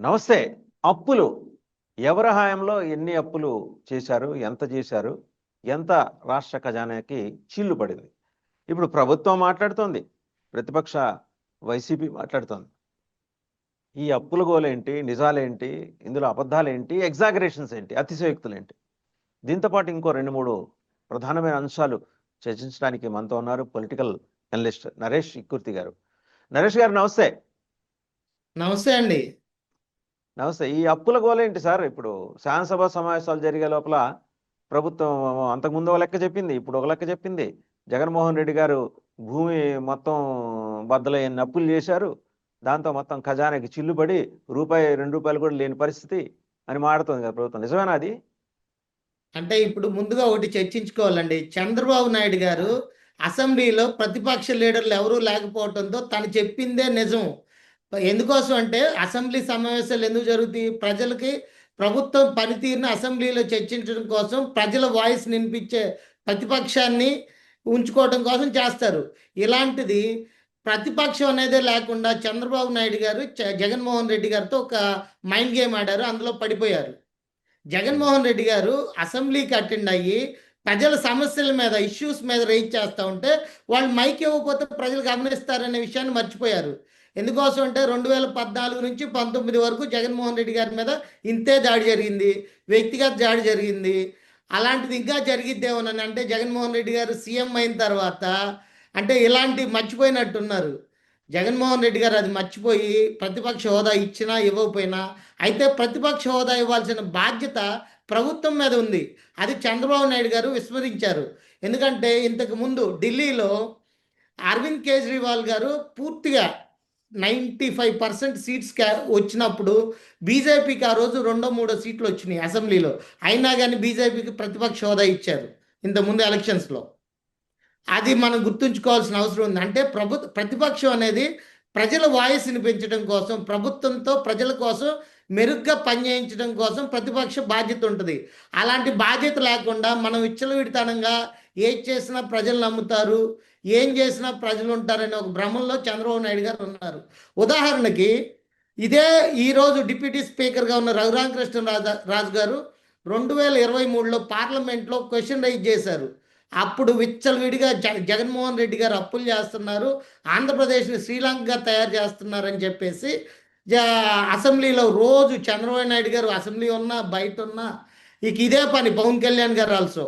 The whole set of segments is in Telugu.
నమస్తే. అప్పులు. ఎవరి హాయంలో ఎన్ని అప్పులు చేశారు ఎంత చేశారు ఎంత రాష్ట్ర ఖజానాకి చిల్లు పడింది? ఇప్పుడు ప్రభుత్వం మాట్లాడుతోంది ప్రతిపక్ష వైసీపీ మాట్లాడుతోంది. ఈ అప్పుల గోలేంటి నిజాలేంటి ఇందులో అబద్ధాలేంటి ఎగ్జాగరేషన్స్ ఏంటి అతిశయోక్తులు ఏంటి దీంతో పాటు ఇంకో రెండు మూడు ప్రధానమైన అంశాలు చర్చించడానికి మనతో ఉన్నారు పొలిటికల్ అనలిస్ట్ నరేష్ ఇక్కుర్తి గారు. నరేష్ గారు నమస్తే. నమస్తే అండి. నమస్తే. ఈ అప్పుల గోలేంటి సార్? ఇప్పుడు శాసనసభ సమావేశాలు జరిగే లోపల ప్రభుత్వం అంతకుముందు ఒక లెక్క చెప్పింది ఇప్పుడు ఒక లెక్క చెప్పింది. జగన్మోహన్ రెడ్డి గారు భూమి మొత్తం బద్దలయ్యని అప్పులు చేశారు. దాంతో మొత్తం ఖజానాకి చిల్లుపడి రూపాయి రెండు రూపాయలు కూడా లేని పరిస్థితి అని మాడుతుంది కదా ప్రభుత్వం. నిజమేనా అది? అంటే ఇప్పుడు ముందుగా ఒకటి చర్చించుకోవాలండి. చంద్రబాబు నాయుడు గారు అసెంబ్లీలో ప్రతిపక్ష లీడర్లు ఎవరూ లేకపోవడంతో తను చెప్పిందే నిజం. ఎందుకోసం అంటే అసెంబ్లీ సమావేశాలు ఎందుకు జరుగుతాయి? ప్రజలకి ప్రభుత్వం పనితీరును అసెంబ్లీలో చర్చించడం కోసం ప్రజల వాయిస్ వినిపించే ప్రతిపక్షాన్ని ఉంచుకోవడం కోసం చేస్తారు. ఇలాంటిది ప్రతిపక్షం అనేదే లేకుండా చంద్రబాబు నాయుడు గారు చ- జగన్మోహన్ రెడ్డి గారితో ఒక మైండ్ గేమ్ ఆడారు అందులో పడిపోయారు. జగన్మోహన్ రెడ్డి గారు అసెంబ్లీకి అటెండ్ అయ్యి ప్రజల సమస్యల మీద ఇష్యూస్ మీద రేజ్ చేస్తూ ఉంటే వాళ్ళు మైక్ ఇవ్వకపోతే ప్రజలు గమనిస్తారనే విషయాన్ని మర్చిపోయారు. ఎందుకోసం అంటే రెండు వేల పద్నాలుగు నుంచి పంతొమ్మిది వరకు జగన్మోహన్ రెడ్డి గారి మీద ఇంతే దాడి జరిగింది వ్యక్తిగత దాడి జరిగింది. అలాంటిది ఇంకా జరిగిద్దేమోనని అంటే జగన్మోహన్ రెడ్డి గారు సీఎం అయిన తర్వాత అంటే ఇలాంటి మర్చిపోయినట్టున్నారు. జగన్మోహన్ రెడ్డి గారు అది మర్చిపోయి ప్రతిపక్ష హోదా ఇచ్చినా ఇవ్వకపోయినా అయితే ప్రతిపక్ష హోదా ఇవ్వాల్సిన బాధ్యత ప్రభుత్వం మీద ఉంది. అది చంద్రబాబు నాయుడు గారు విస్మరించారు. ఎందుకంటే ఇంతకు ముందు ఢిల్లీలో అరవింద్ కేజ్రీవాల్ గారు పూర్తిగా నైంటీ ఫైవ్ పర్సెంట్ సీట్స్ వచ్చినప్పుడు బీజేపీకి ఆ రోజు రెండో మూడో సీట్లు వచ్చినాయి అసెంబ్లీలో. అయినా కానీ బీజేపీకి ప్రతిపక్ష హోదా ఇచ్చారు ఇంతకుముందు ఎలక్షన్స్లో. అది మనం గుర్తుంచుకోవాల్సిన అవసరం ఉంది. అంటే ప్రభు ప్రతిపక్షం అనేది ప్రజల వాయిస్ని పెంచడం కోసం ప్రభుత్వంతో ప్రజల కోసం మెరుగ్గా పనిచేయించడం కోసం ప్రతిపక్ష బాధ్యత ఉంటుంది. అలాంటి బాధ్యత లేకుండా మనం విచ్చలవిడితనంగా ఏది చేసినా ప్రజలు నమ్ముతారు. ఏం చేసినా ప్రజలు ఉంటారనే ఒక భ్రమంలో చంద్రబాబు నాయుడు గారు ఉన్నారు. ఉదాహరణకి ఇదే ఈరోజు డిప్యూటీ స్పీకర్గా ఉన్న రఘురామకృష్ణ రాజా రాజు గారు రెండు వేల ఇరవై మూడులో పార్లమెంట్లో క్వశ్చన్ రైజ్ చేశారు. అప్పుడు విచ్చలవిడిగా జ జగన్మోహన్ రెడ్డి గారు అప్పులు చేస్తున్నారు. ఆంధ్రప్రదేశ్ని శ్రీలంకగా తయారు చేస్తున్నారని చెప్పేసి జ అసెంబ్లీలో రోజు చంద్రబాబు నాయుడు గారు అసెంబ్లీ ఉన్నా బయట ఉన్నా ఇక ఇదే పని పవన్ కళ్యాణ్ గారు ఆల్సో.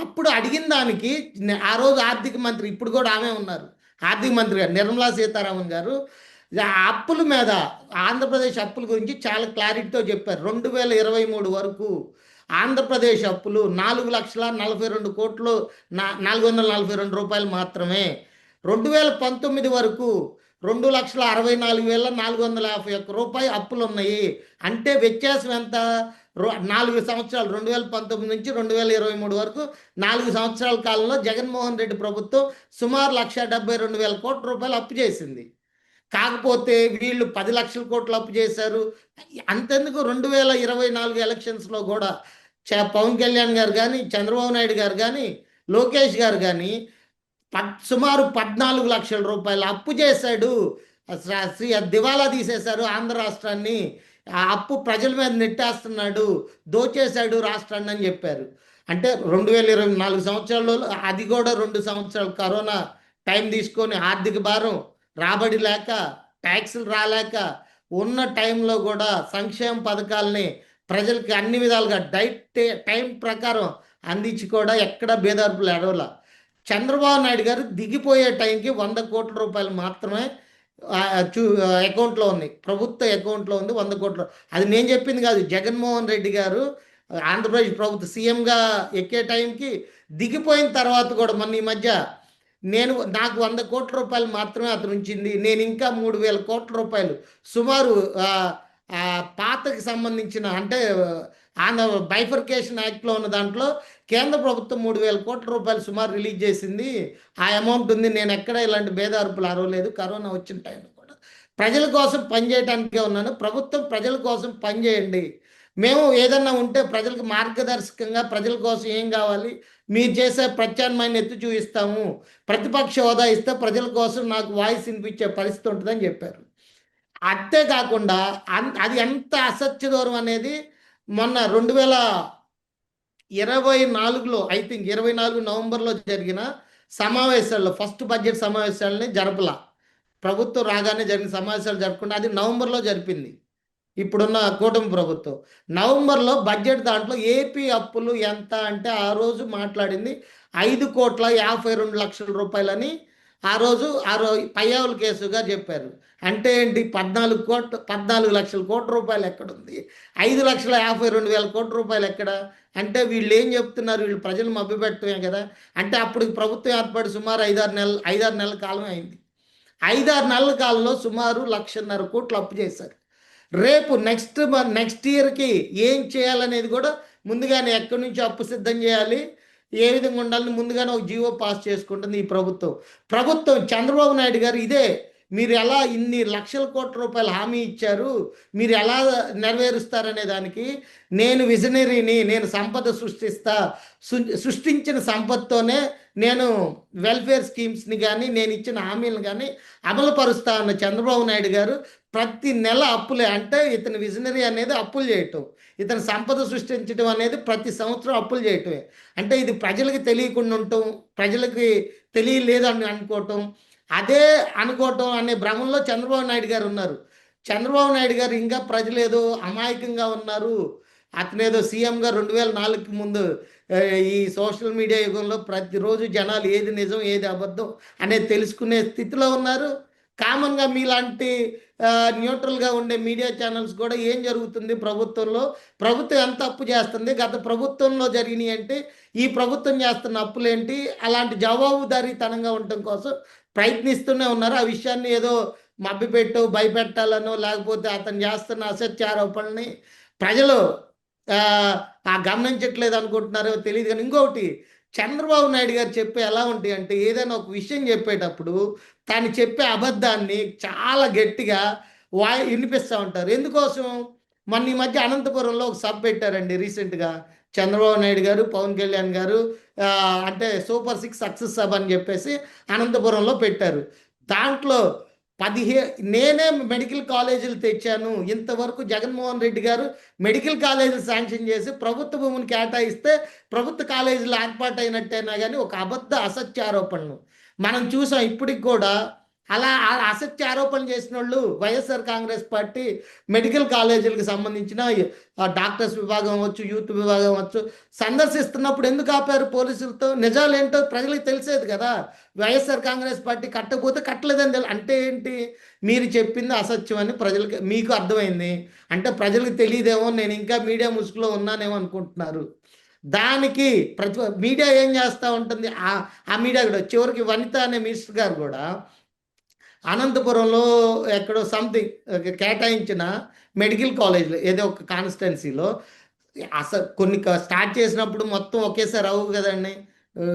అప్పుడు అడిగిన దానికి ఆ రోజు ఆర్థిక మంత్రి ఇప్పుడు కూడా ఆమె ఉన్నారు. ఆర్థిక మంత్రి గారు నిర్మలా సీతారామన్ గారు. అప్పుల మీద ఆంధ్రప్రదేశ్ అప్పుల గురించి చాలా క్లారిటీతో చెప్పారు. రెండు వేల ఇరవై మూడు వరకు ఆంధ్రప్రదేశ్ అప్పులు నాలుగు లక్షల నలభై రెండు కోట్లు నా నాలుగు వందల నలభై రెండు రూపాయలు మాత్రమే. రెండు వేల పంతొమ్మిది వరకు రెండు లక్షల అరవై నాలుగు వేల నాలుగు వందల యాభై ఒక్క రూపాయి అప్పులు ఉన్నాయి అంటే వ్యత్యాసం ఎంత? నాలుగు సంవత్సరాలు రెండు వేల పంతొమ్మిది నుంచి రెండు వేల ఇరవై మూడు వరకు నాలుగు సంవత్సరాల కాలంలో జగన్మోహన్ రెడ్డి ప్రభుత్వం సుమారు లక్ష డెబ్బై రెండు వేల కోట్ల రూపాయలు అప్పు చేసింది. కాకపోతే వీళ్ళు పది లక్షల కోట్లు అప్పు చేశారు. అంతెందుకు రెండు వేల ఇరవై నాలుగు ఎలక్షన్స్లో కూడా చ- పవన్ కళ్యాణ్ గారు కానీ చంద్రబాబు నాయుడు గారు కానీ లోకేష్ గారు కానీ సుమారు పద్నాలుగు లక్షల రూపాయలు అప్పు చేశాడు. శ్రీ దివాలా తీసేశారు ఆంధ్ర రాష్ట్రాన్ని. ఆ అప్పు ప్రజల మీద నెట్టేస్తున్నాడు. దోచేశాడు రాష్ట్రాన్ని అని చెప్పారు. అంటే రెండు వేల ఇరవై నాలుగు సంవత్సరాల్లో అది కూడా రెండు సంవత్సరాలు కరోనా టైం తీసుకొని ఆర్థిక భారం రాబడి లేక ట్యాక్సులు రాలేక ఉన్న టైంలో కూడా సంక్షేమ పథకాలని ప్రజలకి అన్ని విధాలుగా డైట్ టైం ప్రకారం అందించి కూడా ఎక్కడ బేదార్పులు ఎడవలా. చంద్రబాబు నాయుడు గారు దిగిపోయే టైంకి వంద కోట్ల రూపాయలు మాత్రమే చూ అకౌంట్లో ఉన్నాయి. ప్రభుత్వ అకౌంట్లో ఉంది వంద కోట్లు. అది నేను చెప్పింది కాదు. జగన్మోహన్ రెడ్డి గారు ఆంధ్రప్రదేశ్ ప్రభుత్వ సీఎంగా ఎక్కే టైంకి దిగిపోయిన తర్వాత కూడా మొన్న ఈ మధ్య నేను నాకు వంద కోట్ల రూపాయలు మాత్రమే అతను ఉంచింది నేను ఇంకా మూడు వేల కోట్ల రూపాయలు సుమారు ఆ, పాతకి సంబంధించిన అంటే ఆంధ్ర బైఫర్కేషన్ యాక్ట్లో ఉన్న దాంట్లో కేంద్ర ప్రభుత్వం మూడు వేల కోట్ల రూపాయలు సుమారు రిలీజ్ చేసింది. ఆ అమౌంట్ ఉంది. నేను ఎక్కడ ఇలాంటి భేదార్పులు అరవలేదు. కరోనా వచ్చిన టైంలో కూడా. ప్రజల కోసం పనిచేయటానికే ఉన్నాను. ప్రభుత్వం ప్రజల కోసం పనిచేయండి మేము ఏదన్నా ఉంటే ప్రజలకు మార్గదర్శకంగా ప్రజల కోసం ఏం కావాలి? మీరు చేసే ప్రత్యామ్నాయాన్ని ఎత్తి చూపిస్తాము. ప్రతిపక్ష హోదా ఇస్తే ప్రజల కోసం నాకు వాయిస్ వినిపించే పరిస్థితి ఉంటుందని చెప్పారు. అంతేకాకుండా అది ఎంత అసత్య దూరం అనేది మొన్న రెండు వేల ఇరవై నాలుగులో ఐ థింక్ ఇరవై నాలుగు నవంబర్లో జరిగిన సమావేశాల్లో ఫస్ట్ బడ్జెట్ సమావేశాలని జరపల. ప్రభుత్వం రాగానే జరిగిన సమావేశాలు జరపకుండా అది నవంబర్లో జరిపింది. ఇప్పుడున్న కూటమి ప్రభుత్వం. నవంబర్లో బడ్జెట్ దాంట్లో ఏపీ అప్పులు ఎంత అంటే ఆ రోజు మాట్లాడింది ఐదు కోట్ల యాభై రెండు లక్షల రూపాయలని ఆ రోజు ఆ రోజు పయ్యావుల కేసుగా చెప్పారు. అంటే ఏంటి? పద్నాలుగు కోట్ల పద్నాలుగు లక్షల కోట్ల రూపాయలు ఎక్కడుంది? ఐదు లక్షల యాభై రెండు వేల కోట్ల రూపాయలు ఎక్కడ? అంటే వీళ్ళు ఏం చెప్తున్నారు? వీళ్ళు ప్రజలు మభ్యపెట్టమే కదా. అంటే అప్పుడు ప్రభుత్వం ఏర్పడి సుమారు ఐదారు నెలలు ఐదారు నెలల కాలం అయింది. ఐదారు నెలల కాలంలో సుమారు లక్షన్నర కోట్లు అప్పు చేశారు. రేపు నెక్స్ట్ నెక్స్ట్ ఇయర్కి ఏం చేయాలనేది కూడా ముందుగానే ఎక్కడి నుంచి అప్పు సిద్ధం చేయాలి? ఏ విధంగా ఉండాలని ముందుగానే ఒక జీవో పాస్ చేసుకుంటుంది ఈ ప్రభుత్వం. ప్రభుత్వం చంద్రబాబు నాయుడు గారు ఇదే మీరు ఎలా ఇన్ని లక్షల కోట్ల రూపాయలు హామీ ఇచ్చారు మీరు ఎలా నెరవేరుస్తారనే దానికి నేను విజనరీని నేను సంపద సృష్టిస్తా సృష్టించిన సంపదతోనే నేను వెల్ఫేర్ స్కీమ్స్ని కానీ నేను ఇచ్చిన హామీలను కానీ అమలుపరుస్తా అన్న చంద్రబాబు నాయుడు గారు ప్రతి నెల అప్పులే. అంటే ఇతని విజనరీ అనేది అప్పులు చేయటం. ఇతని సంపద సృష్టించడం అనేది ప్రతి సంవత్సరం అప్పులు చేయటమే. అంటే ఇది ప్రజలకి తెలియకుండా ఉండటం ప్రజలకి తెలియలేదు అని అనుకోవటం. అదే అనుకోవటం అనే భ్రమంలో చంద్రబాబు నాయుడు గారు ఉన్నారు. చంద్రబాబు నాయుడు గారు ఇంకా ప్రజలు ఏదో అమాయకంగా ఉన్నారు. అతనేదో సీఎంగా రెండు వేల నాలుగుకి ముందు ఈ సోషల్ మీడియా యుగంలో ప్రతిరోజు జనాలు ఏది నిజం ఏది అబద్ధం అనేది తెలుసుకునే స్థితిలో ఉన్నారు. కామన్గా మీలాంటి న్యూట్రల్గా ఉండే మీడియా ఛానల్స్ కూడా ఏం జరుగుతుంది ప్రభుత్వంలో? ప్రభుత్వం ఎంత అప్పు చేస్తుంది? గత ప్రభుత్వంలో జరిగినాయి అంటే ఈ ప్రభుత్వం చేస్తున్న అప్పులేంటి? అలాంటి జవాబుదారీతనంగా ఉండటం కోసం ప్రయత్నిస్తూనే ఉన్నారు. ఆ విషయాన్ని ఏదో మభ్యపెట్టో భయపెట్టాలనో లేకపోతే అతను చేస్తున్న అసత్యారోపణని ప్రజలు ఆ, ఆ గమనించట్లేదు అనుకుంటున్నారో తెలియదు కానీ ఇంకొకటి చంద్రబాబు నాయుడు గారు చెప్పే ఎలా ఉంటాయి అంటే ఏదైనా ఒక విషయం చెప్పేటప్పుడు తాను చెప్పే అబద్ధాన్ని చాలా గట్టిగా వాయి వినిపిస్తూ ఉంటారు. ఎందుకోసం? మొన్న ఈ మధ్య అనంతపురంలో ఒక సబ్ పెట్టారండి రీసెంట్గా. చంద్రబాబు నాయుడు గారు పవన్ కళ్యాణ్ గారు అంటే సూపర్ సిక్స్ సక్సెస్ సబ్ అని చెప్పేసి అనంతపురంలో పెట్టారు. దాంట్లో పదిహే నేనే మెడికల్ కాలేజీలు తెచ్చాను. ఇంతవరకు జగన్మోహన్ రెడ్డి గారు మెడికల్ కాలేజీలు శాంక్షన్ చేసి ప్రభుత్వ భూమిని కేటాయిస్తే ప్రభుత్వ కాలేజీలు ఏర్పాటు అయినట్టేనా కానీ ఒక అబద్ధ అసత్య ఆరోపణలు మనం చూసాం ఇప్పటికి కూడా అలా అసత్య ఆరోపణలు చేసిన వాళ్ళు వైఎస్ఆర్ కాంగ్రెస్ పార్టీ మెడికల్ కాలేజీలకు సంబంధించిన డాక్టర్స్ విభాగం అవ్వచ్చు యూత్ విభాగం అవ్వచ్చు సందర్శిస్తున్నప్పుడు ఎందుకు ఆపారు పోలీసులతో? నిజాలు ఏంటో ప్రజలకు తెలిసేది కదా. వైఎస్ఆర్ కాంగ్రెస్ పార్టీ కట్టకపోతే కట్టలేదని తెలు అంటే ఏంటి? మీరు చెప్పింది అసత్యం అని ప్రజలకి మీకు అర్థమైంది. అంటే ప్రజలకు తెలియదేమో నేను ఇంకా మీడియా ముసుగులో ఉన్నానేమో అనుకుంటున్నారు. దానికి ప్రతి మీడియా ఏం చేస్తూ ఉంటుంది? ఆ ఆ మీడియా కూడా చివరికి వనిత అనే మినిస్టర్ గారు కూడా అనంతపురంలో ఎక్కడో సంథింగ్ కేటాయించిన మెడికల్ కాలేజ్లో ఏదో ఒక కాన్స్టిట్యున్సీలో అసలు కొన్ని స్టార్ట్ చేసినప్పుడు మొత్తం ఒకేసారి అవ్వు కదండి.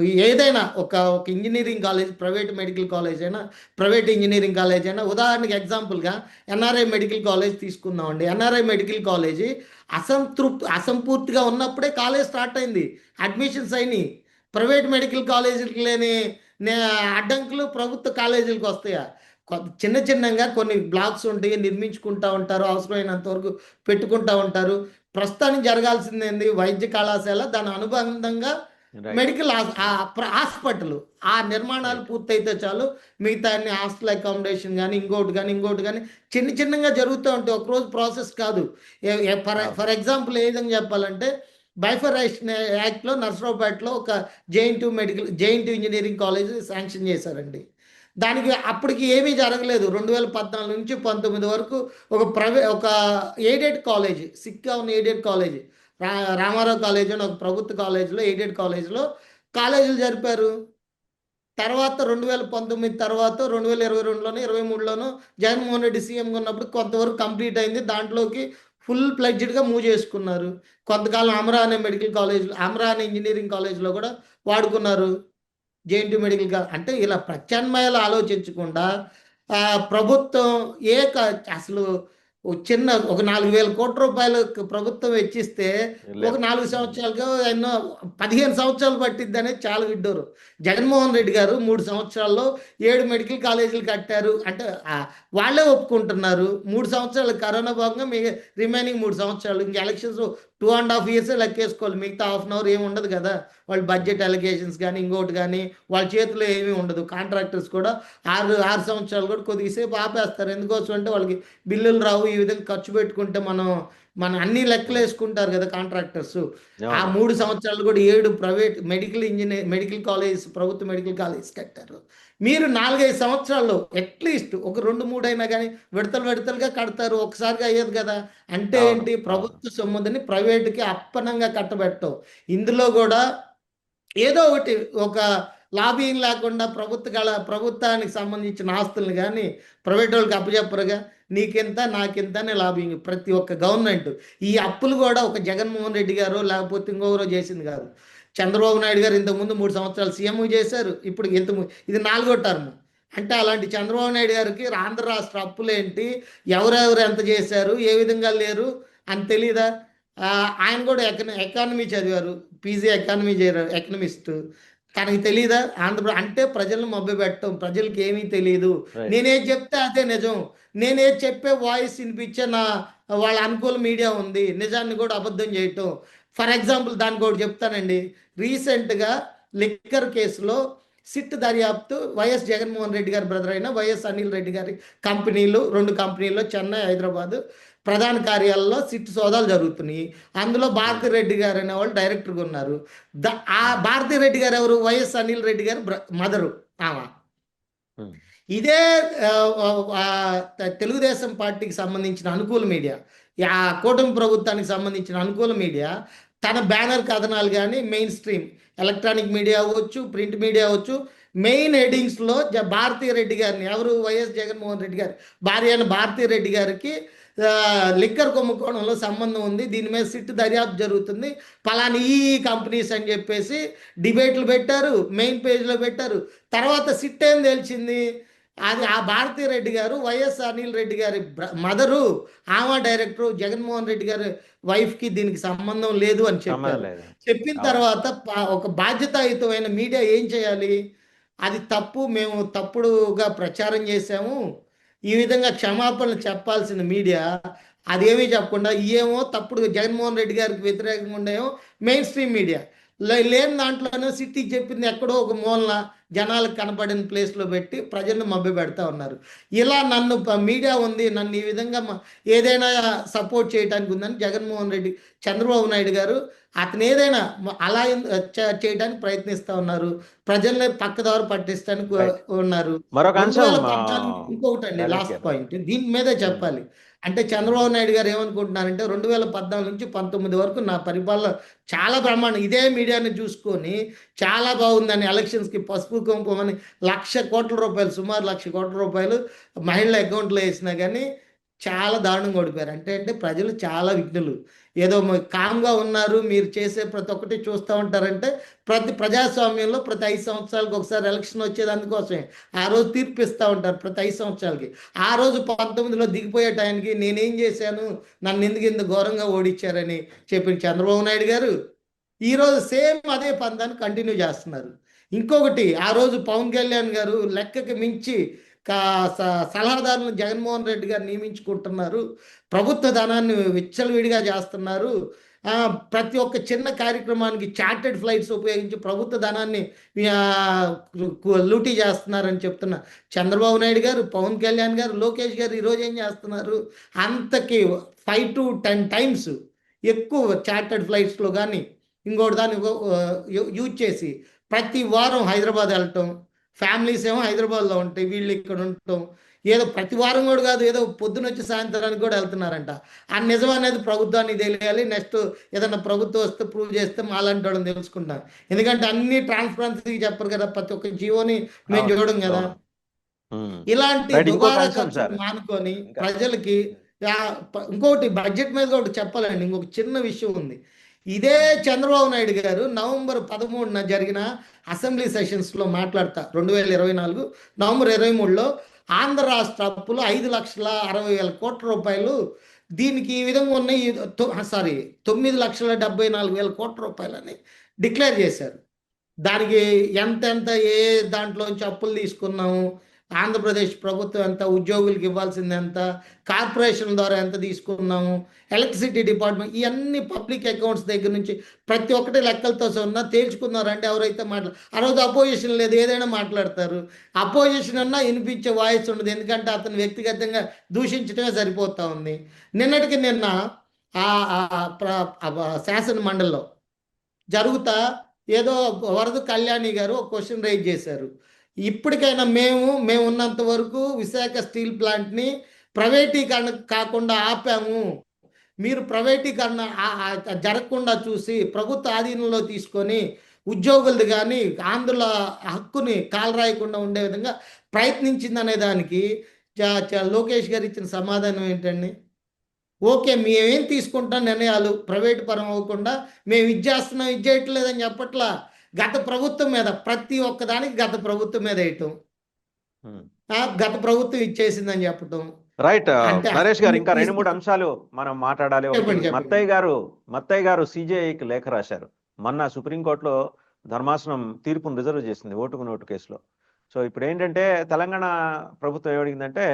ఏదైనా ఒక ఒక engineering college private medical college అయినా ప్రైవేట్ ఇంజనీరింగ్ కాలేజ్ అయినా ఉదాహరణకి ఎగ్జాంపుల్గా ఎన్ఆర్ఐ మెడికల్ కాలేజ్ తీసుకుందామండి. ఎన్ఆర్ఐ మెడికల్ కాలేజీ అసంతృప్తి అసంపూర్తిగా ఉన్నప్పుడే కాలేజ్ స్టార్ట్ అయింది. అడ్మిషన్స్ అయినాయి. ప్రైవేట్ మెడికల్ కాలేజీలకు లేని నే- అడ్డంకులు ప్రభుత్వ కాలేజీలకు వస్తాయా? కొ- చిన్న చిన్నగా కొన్ని బ్లాక్స్ ఉంటాయి నిర్మించుకుంటా ఉంటారు అవసరమైనంత వరకు పెట్టుకుంటా ఉంటారు. ప్రస్తుతానికి జరగాల్సింది ఏంది? వైద్య కళాశాల. దాని అనుబంధంగా మెడికల్ హాస్పిటల్. ఆ నిర్మాణాలు పూర్తయితే చాలు. మిగతా అన్ని హాస్టల్ అకామిడేషన్ కానీ ఇంకోటి కానీ ఇంకోటి కానీ చిన్న చిన్నగా జరుగుతూ ఉంటాయి. ఒక రోజు ప్రాసెస్ కాదు. ఫర్ ఫర్ ఎగ్జాంపుల్ ఏ విధంగా చెప్పాలంటే బైఫరేషన్ యాక్ట్లో నర్సరావుపేటలో ఒక JN two medical JN two engineering college sanction చేశారండి. దానికి అప్పటికి ఏమీ జరగలేదు. రెండు వేల పద్నాలుగు నుంచి పంతొమ్మిది వరకు ఒక ప్రైవే ఒక ఎయిడెడ్ కాలేజ్ సిక్కా ఉన్న ఎయిడెడ్ కాలేజ్. రా రామారావు కాలేజ్ అని ఒక ప్రభుత్వ కాలేజీలో ఎయిడెడ్ కాలేజీలో కాలేజీలు జరిపారు. తర్వాత రెండు వేల పంతొమ్మిది తర్వాత రెండు వేల ఇరవై రెండులోనూ ఇరవై మూడులోనూ జగన్మోహన్ రెడ్డి సీఎంగా ఉన్నప్పుడు కొంతవరకు కంప్లీట్ అయింది. దాంట్లోకి ఫుల్ ప్లెడ్జ్డ్గా మూవ్ చేసుకున్నారు. కొంతకాలం అమరా అనే మెడికల్ కాలేజ్ అమరా అనే ఇంజనీరింగ్ కాలేజ్లో కూడా వాడుకున్నారు. జేఎన్టీ మెడికల్ కాలేజ్ అంటే ఇలా ప్రత్యామ్నాయాలు ఆలోచించకుండా ప్రభుత్వం ఏ క- అసలు చిన్న ఒక నాలుగు వేల కోట్ల రూపాయలు ప్రభుత్వం వెచ్చిస్తే. ఒక నాలుగు సంవత్సరాలుగా ఎన్నో పదిహేను సంవత్సరాలు పట్టిద్ది అనేది చాలా విడ్డూరు. జగన్మోహన్ రెడ్డి గారు మూడు సంవత్సరాల్లో ఏడు మెడికల్ కాలేజీలు కట్టారు. అంటే వాళ్ళే ఒప్పుకుంటున్నారు. మూడు సంవత్సరాలు కరోనా భాగంగా మీ రిమైనింగ్ మూడు సంవత్సరాలు. ఇంకా elections two and half years లెక్కేసుకోవాలి మిగతా హాఫ్ అన్ అవర్ ఏమి ఉండదు కదా. వాళ్ళ బడ్జెట్ అలిగేషన్స్ కానీ ఇంకోటి కానీ వాళ్ళ చేతిలో ఏమీ ఉండదు. కాంట్రాక్టర్స్ కూడా ఆరు ఆరు సంవత్సరాలు కూడా కొద్దిసేపు ఆపేస్తారు. ఎందుకోసం అంటే వాళ్ళకి బిల్లులు రావు. ఈ విధంగా ఖర్చు పెట్టుకుంటే మనం మన అన్ని లెక్కలు వేసుకుంటారు కదా కాంట్రాక్టర్స్. ఆ. మూడు సంవత్సరాలు కూడా ఏడు private medical engineer medical college ప్రభుత్వ మెడికల్ కాలేజ్ కట్టారు. మీరు నాలుగైదు సంవత్సరాల్లో అట్లీస్ట్ ఒక రెండు మూడు అయినా కానీ విడతలు విడతలుగా కడతారు. ఒకసారిగా అయ్యేది కదా. అంటే ఏంటి. ప్రభుత్వ సొమ్ముదని ప్రైవేట్కి అప్పనంగా కట్టబెట్టవు ఇందులో కూడా ఏదో ఒకటి ఒక లాబింగ్ లేకుండా ప్రభుత్వ గల ప్రభుత్వానికి సంబంధించిన ఆస్తులను కానీ ప్రైవేట్ వాళ్ళకి అప్పచెప్పరుగా నీకెంత నాకెంత అనే లాబింగ్ ప్రతి ఒక్క గవర్నమెంట్. ఈ అప్పులు కూడా ఒక జగన్మోహన్ రెడ్డి గారు లేకపోతే ఇంకొకరో చేసింది కాదు. చంద్రబాబు నాయుడు గారు ఇంతకుముందు మూడు సంవత్సరాలు సీఎం చేశారు. ఇప్పుడు ఇంత ఇది నాలుగో టర్మ్. అంటే అలాంటి చంద్రబాబు నాయుడు గారికి ఆంధ్ర రాష్ట్ర అప్పులేంటి? ఎవరెవరు ఎంత చేశారు? ఏ విధంగా లేరు? అని తెలీదా? ఆయన కూడా ఎకన ఎకానమీ చదివారు. పీజీ ఎకానమీ చేరారు ఎకనమిస్ట్. తనకి తెలీదా? ఆంధ్ర అంటే ప్రజలను మభ్య పెట్టడం ప్రజలకి ఏమీ తెలియదు. నేనేది చెప్తే అదే నిజం. నేనేది చెప్పే వాయిస్ వినిపించే నా వాళ్ళ అనుకూల మీడియా ఉంది. నిజాన్ని కూడా అబద్ధం చేయటం. ఫర్ ఎగ్జాంపుల్ దానికి ఒకటి చెప్తానండి. రీసెంట్గా లిక్కర్ కేసులో సిట్ దర్యాప్తు వైఎస్ జగన్మోహన్ రెడ్డి గారి బ్రదర్ అయిన వైఎస్ అనిల్ రెడ్డి గారి కంపెనీలు రెండు కంపెనీల్లో చెన్నై హైదరాబాద్ ప్రధాన కార్యాలయంలో సిట్ సోదాలు జరుగుతున్నాయి. అందులో భారతి రెడ్డి గారు అనే వాళ్ళు డైరెక్టర్గా ఉన్నారు. ద ఆ భారతి రెడ్డి గారు ఎవరు? వైఎస్ అనిల్ రెడ్డి గారు మదరు ఆమె. ఇదే తెలుగుదేశం పార్టీకి సంబంధించిన అనుకూల మీడియా ఆ కూటమి ప్రభుత్వానికి సంబంధించిన అనుకూల మీడియా తన బ్యానర్ కథనాలు కానీ మెయిన్ స్ట్రీమ్ ఎలక్ట్రానిక్ మీడియా అవ్వచ్చు ప్రింట్ మీడియా అవ్వచ్చు మెయిన్ హెడ్డింగ్స్లో జ భారతీ రెడ్డి గారిని. ఎవరు వైఎస్ జగన్మోహన్ రెడ్డి గారి? భార్య అయిన భారతీ రెడ్డి గారికి లిక్కర్ కుంభకోణంలో సంబంధం ఉంది. దీని మీద సిట్ దర్యాప్తు జరుగుతుంది. పలాని ఈ కంపెనీస్ అని చెప్పేసి డిబేట్లు పెట్టారు మెయిన్ పేజ్లో పెట్టారు. తర్వాత సిట్ ఏం తెలిసింది? అది ఆ భారతీ రెడ్డి గారు వైఎస్ అనిల్ రెడ్డి గారి బ్ర- మదరు ఆమె డైరెక్టర్ జగన్మోహన్ రెడ్డి గారి వైఫ్కి దీనికి సంబంధం లేదు అని చెప్పారు. చెప్పిన. తర్వాత ఒక బాధ్యతాయుతమైన మీడియా ఏం చేయాలి? అది తప్పు మేము తప్పుడుగా ప్రచారం చేశాము. ఈ విధంగా క్షమాపణలు చెప్పాల్సిన మీడియా అదేమీ చెప్పకుండా ఏమో తప్పుడు జగన్మోహన్ రెడ్డి గారికి వ్యతిరేకంగా ఉండేమో మెయిన్ స్ట్రీమ్ మీడియా. లేని దాంట్లోనే సిటీ చెప్పింది ఎక్కడో ఒక మూలన జనాలకు కనపడిన ప్లేస్లో పెట్టి ప్రజలను మభ్య పెడతా ఉన్నారు. ఇలా నన్ను మీడియా ఉంది నన్ను ఈ విధంగా ఏదైనా సపోర్ట్ చేయడానికి ఉందని జగన్మోహన్ రెడ్డి చంద్రబాబు నాయుడు గారు అతను ఏదైనా అలా చేయడానికి ప్రయత్నిస్తా ఉన్నారు. ప్రజల్ని పక్కదారు పట్టిస్తానికి. ఉన్నారు. ఇంకొకటి అండి లాస్ట్. పాయింట్ దీని మీదే చెప్పాలి. అంటే చంద్రబాబు నాయుడు గారు ఏమనుకుంటున్నారంటే రెండు వేల పద్నాలుగు నుంచి పంతొమ్మిది వరకు నా పరిపాలన చాలా బ్రహ్మాండం. ఇదే మీడియాని చూసుకొని చాలా బాగుందని ఎలక్షన్స్కి పసుపు కుంకుమని లక్ష కోట్ల రూపాయలు సుమారు లక్ష కోట్ల రూపాయలు మహిళల అకౌంట్లో వేసినా కానీ చాలా దారుణంగా ఓడిపోయారు. అంటే అంటే ప్రజలు చాలా విఘ్నులు. ఏదో కామ్గా ఉన్నారు మీరు చేసే ప్రతి ఒక్కటి చూస్తూ ఉంటారంటే ప్రతి ప్రజాస్వామ్యంలో ప్రతి ఐదు సంవత్సరాలకు ఒకసారి ఎలక్షన్ వచ్చేది అందుకోసమే. ఆ రోజు తీర్పు ఇస్తూ ఉంటారు ప్రతి ఐదు సంవత్సరాలకి. ఆ రోజు పంతొమ్మిదిలో దిగిపోయే టైంకి నేనేం చేశాను? నన్ను ఎందుకు ఇంత ఘోరంగా ఓడించారని చెప్పిన చంద్రబాబు నాయుడు గారు ఈరోజు సేమ్ అదే పందాన్ని కంటిన్యూ చేస్తున్నారు. ఇంకొకటి ఆ రోజు పవన్ కళ్యాణ్ గారు లెక్కకి మించి సలహాదారులను జగన్మోహన్ రెడ్డి గారు నియమించుకుంటున్నారు. ప్రభుత్వ ధనాన్ని విచ్చలవిడిగా చేస్తున్నారు. ప్రతి ఒక్క చిన్న కార్యక్రమానికి చార్టెడ్ ఫ్లైట్స్ ఉపయోగించి ప్రభుత్వ ధనాన్ని లూటీ చేస్తున్నారని చెప్తున్న. చంద్రబాబు నాయుడు గారు పవన్ కళ్యాణ్ గారు లోకేష్ గారు ఈరోజు ఏం చేస్తున్నారు? అంతకి ఫైవ్ టు టెన్ టైమ్స్ ఎక్కువ చార్టెడ్ ఫ్లైట్స్లో కానీ ఇంకోటి దాన్ని యూజ్ చేసి ప్రతి వారం హైదరాబాద్ వెళ్ళటం ఫ్యామిలీస్ ఏమో హైదరాబాద్లో ఉంటాయి వీళ్ళు ఇక్కడ ఉండటం ఏదో ప్రతి వారం కూడా కాదు ఏదో పొద్దున వచ్చి సాయంత్రానికి కూడా వెళ్తున్నారంట. ఆ నిజం అనేది ప్రభుత్వానికి తెలియాలి. నెక్స్ట్ ఏదైనా ప్రభుత్వం వస్తే ప్రూవ్ చేస్తే మాలాంటి వాళ్ళని తెలుసుకుంటాం ఎందుకంటే అన్ని ట్రాన్స్పరెన్సీ చెప్పరు కదా ప్రతి ఒక్క జీవోని మేము చూడడం కదా. ఇలాంటి దుబారా మానుకొని ప్రజలకి ఇంకోటి బడ్జెట్ మీద ఒకటి చెప్పాలండి ఇంకొక చిన్న విషయం ఉంది. ఇదే చంద్రబాబు నాయుడు గారు నవంబర్ పదమూడున జరిగిన అసెంబ్లీ సెషన్స్లో మాట్లాడతా రెండు వేల ఇరవై నాలుగు నవంబర్ ఇరవై మూడులో ఆంధ్ర రాష్ట్ర అప్పులు ఐదు లక్షల అరవై వేల కోట్ల రూపాయలు దీనికి ఈ విధంగా ఉన్నాయి సారీ తొమ్మిది లక్షల డెబ్బై నాలుగు వేల కోట్ల రూపాయలని డిక్లేర్ చేశారు. దానికి ఎంతెంత ఏ ఏ దాంట్లోంచి అప్పులు తీసుకున్నాము ఆంధ్రప్రదేశ్ ప్రభుత్వం ఎంత ఉద్యోగులకు ఇవ్వాల్సింది ఎంత కార్పొరేషన్ ద్వారా ఎంత తీసుకున్నాము ఎలక్ట్రిసిటీ డిపార్ట్మెంట్ ఇవన్నీ పబ్లిక్ అకౌంట్స్ దగ్గర నుంచి ప్రతి ఒక్కటి లెక్కలతో ఉన్న తేల్చుకున్నారంటే ఎవరైతే మాట్లా ఆ రోజు అపోజిషన్ లేదు ఏదైనా మాట్లాడతారు. అపోజిషన్ అన్నా వినిపించే వాయిస్ ఉండదు ఎందుకంటే అతను వ్యక్తిగతంగా దూషించడమే సరిపోతా ఉంది. నిన్నటికి నిన్న ఆ ప్ర- ఆ శాసన మండలిలో జరుగుతా ఏదో వరద కళ్యాణి గారు ఒక క్వశ్చన్ రైజ్ చేశారు. ఇప్పటికైనా మేము మేము ఉన్నంత వరకు విశాఖ స్టీల్ ప్లాంట్ని ప్రైవేటీకరణ కాకుండా ఆపాము. మీరు ప్రైవేటీకరణ జరగకుండా చూసి ప్రభుత్వ ఆధీనంలో తీసుకొని ఉద్యోగులది కానీ ఆంధ్రుల హక్కుని కాలరాయకుండా ఉండే విధంగా ప్రయత్నించిందనే దానికి చ- చ- లోకేష్ గారు ఇచ్చిన సమాధానం ఏంటండి? ఓకే మేమేం తీసుకుంటాం నిర్ణయాలు ప్రైవేట్ పరం అవ్వకుండా మేము ఇది చేస్తున్నాం ఇది చేయట్లేదని చెప్పట్లా? గత ప్రభుత్వం మీద ప్రతి ఒక్కదానికి గత ప్రభుత్వం మీద వేయటం. గత ప్రభుత్వం ఇచ్చేసిందని చెప్పటం. రైట్ నరేష్ గారు ఇంకా రెండు మూడు అంశాలు మనం మాట్లాడాలి. మత్తయ్య గారు మత్తయ్య గారు సిజేఐకి లేఖ రాశారు. మొన్న సుప్రీంకోర్టులో ధర్మాసనం తీర్పును రిజర్వ్ చేసింది ఓటుకు నోటు కేసులో. సో ఇప్పుడు ఏంటంటే తెలంగాణ ప్రభుత్వం ఏమడిగిందంటే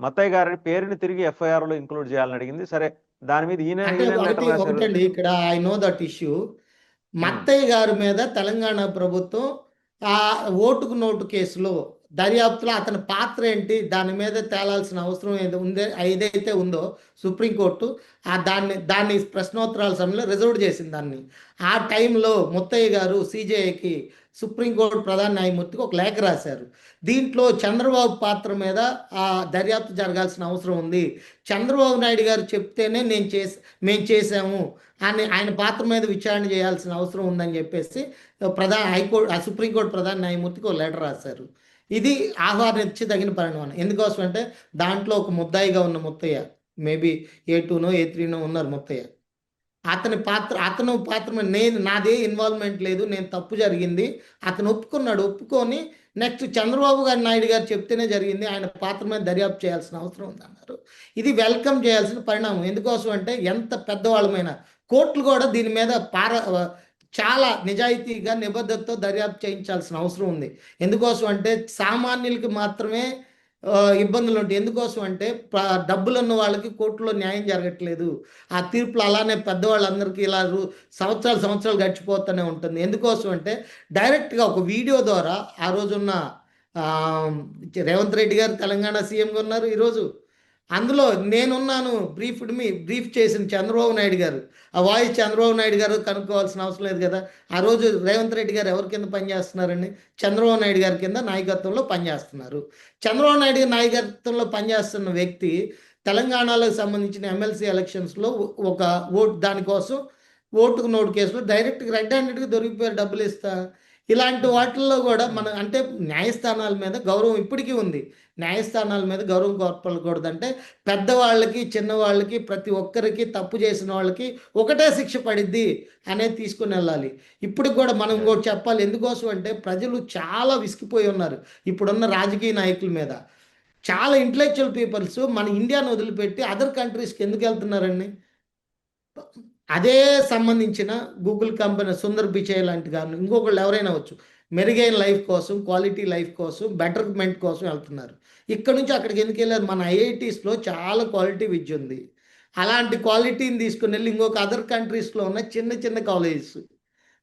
మత్తయ్య గారి పేరుని తిరిగి ఎఫ్ఐఆర్లో ఇంక్లూడ్ చేయాలని అడిగింది. సరే దాని మీద ఈయన ఇక్కడ I know that issue Mattayya గారి మీద తెలంగాణ ప్రభుత్వం ఆ ఓటుకు నోటు కేసులో దర్యాప్తులో అతని పాత్ర ఏంటి? దాని మీద తేలాల్సిన అవసరం ఏది ఉందే ఏదైతే ఉందో సుప్రీంకోర్టు ఆ దాన్ని దాన్ని ప్రశ్నోత్తరాల సమయంలో రిజర్వ్ చేసింది దాన్ని. ఆ టైంలో ముత్తయ్య గారు సిజేఐకి సుప్రీంకోర్టు ప్రధాన న్యాయమూర్తికి ఒక లేఖ రాశారు. దీంట్లో చంద్రబాబు పాత్ర మీద ఆ దర్యాప్తు జరగాల్సిన అవసరం ఉంది. చంద్రబాబు నాయుడు గారు చెప్తేనే నేను చేసి మేము చేసాము అని ఆయన పాత్ర మీద విచారణ చేయాల్సిన అవసరం ఉందని చెప్పేసి ప్రధాన హైకోర్టు ఆ సుప్రీంకోర్టు ప్రధాన న్యాయమూర్తికి ఒక లెటర్ రాశారు. ఇది ఆహ్వానించదగిన పరిణామం. ఎందుకోసం అంటే దాంట్లో ఒక ముద్దాయిగా ఉన్న ముత్తయ్య మేబీ ఏ టూనో ఏ త్రీనో ఉన్నారు ముత్తయ్య. అతని పాత్ర అతను పాత్ర నేను నాదే ఇన్వాల్వ్మెంట్ లేదు నేను తప్పు జరిగింది. అతను ఒప్పుకున్నాడు ఒప్పుకొని నెక్స్ట్ చంద్రబాబు గారు నాయుడు గారు చెప్తేనే జరిగింది. ఆయన పాత్ర మీద దర్యాప్తు చేయాల్సిన అవసరం ఉందన్నారు. ఇది వెల్కమ్ చేయాల్సిన పరిణామం. ఎందుకోసం అంటే ఎంత పెద్దవాళ్ళమైనా కోర్టులు కూడా దీని మీద పార చాలా నిజాయితీగా నిబద్ధతతో దర్యాప్తు చేయించాల్సిన అవసరం ఉంది. ఎందుకోసం అంటే సామాన్యులకి మాత్రమే ఇబ్బందులు ఉంటాయి. ఎందుకోసం అంటే డబ్బులు ఉన్న వాళ్ళకి కోర్టులో న్యాయం జరగట్లేదు. ఆ తీర్పులు అలానే పెద్దవాళ్ళందరికీ ఇలా సంవత్సరాలు సంవత్సరాలు గడిచిపోతూనే ఉంటుంది. ఎందుకోసం అంటే డైరెక్ట్గా ఒక వీడియో ద్వారా ఆ రోజున్న రేవంత్ రెడ్డి గారు తెలంగాణ సీఎంగా ఉన్నారు ఈరోజు. అందులో నేనున్నాను బ్రీఫ్డ్ మీ బ్రీఫ్ చేసిన చంద్రబాబు నాయుడు గారు. ఆ వాయిస్ చంద్రబాబు నాయుడు గారు కనుక్కోవాల్సిన అవసరం లేదు కదా. ఆ రోజు రేవంత్ రెడ్డి గారు ఎవరి కింద పనిచేస్తున్నారండి? చంద్రబాబు నాయుడు గారి కింద నాయకత్వంలో పనిచేస్తున్నారు. చంద్రబాబు నాయుడు గారి నాయకత్వంలో పనిచేస్తున్న వ్యక్తి తెలంగాణలకు సంబంధించిన ఎమ్మెల్సీ ఎలక్షన్స్లో ఒక ఓటు దానికోసం ఓటుకు నోటు కేసులో డైరెక్ట్ రెడ్ హ్యాండెడ్గా దొరికిపోయారు డబ్బులు ఇస్తా. ఇలాంటి వాటిల్లో కూడా మన అంటే న్యాయస్థానాల మీద గౌరవం ఇప్పటికీ ఉంది. న్యాయస్థానాల మీద గౌరవం కోల్పకూడదు అంటే పెద్దవాళ్ళకి చిన్నవాళ్ళకి ప్రతి ఒక్కరికి తప్పు చేసిన వాళ్ళకి ఒకటే శిక్ష పడిద్ది అనేది తీసుకుని వెళ్ళాలి. ఇప్పటికి కూడా మనం ఇంకోటి చెప్పాలి. ఎందుకోసం అంటే ప్రజలు చాలా విసిగిపోయి ఉన్నారు ఇప్పుడున్న రాజకీయ నాయకుల మీద. చాలా ఇంటలెక్చువల్ పీపుల్స్ మన ఇండియాను వదిలిపెట్టి అదర్ కంట్రీస్కి ఎందుకు వెళ్తున్నారండి? అదే సంబంధించిన గూగుల్ కంపెనీ సుందర్ పిచాయ్ లాంటి కానీ ఇంకొకళ్ళు ఎవరైనా వచ్చు మెరుగైన లైఫ్ కోసం క్వాలిటీ లైఫ్ కోసం బెటర్మెంట్ కోసం వెళ్తున్నారు. ఇక్కడ నుంచి అక్కడికి ఎందుకు వెళ్ళారు? మన ఐఐటీస్లో చాలా క్వాలిటీ విద్య ఉంది. అలాంటి క్వాలిటీని తీసుకుని వెళ్ళి ఇంకొక అదర్ కంట్రీస్లో ఉన్న చిన్న చిన్న కాలేజెస్.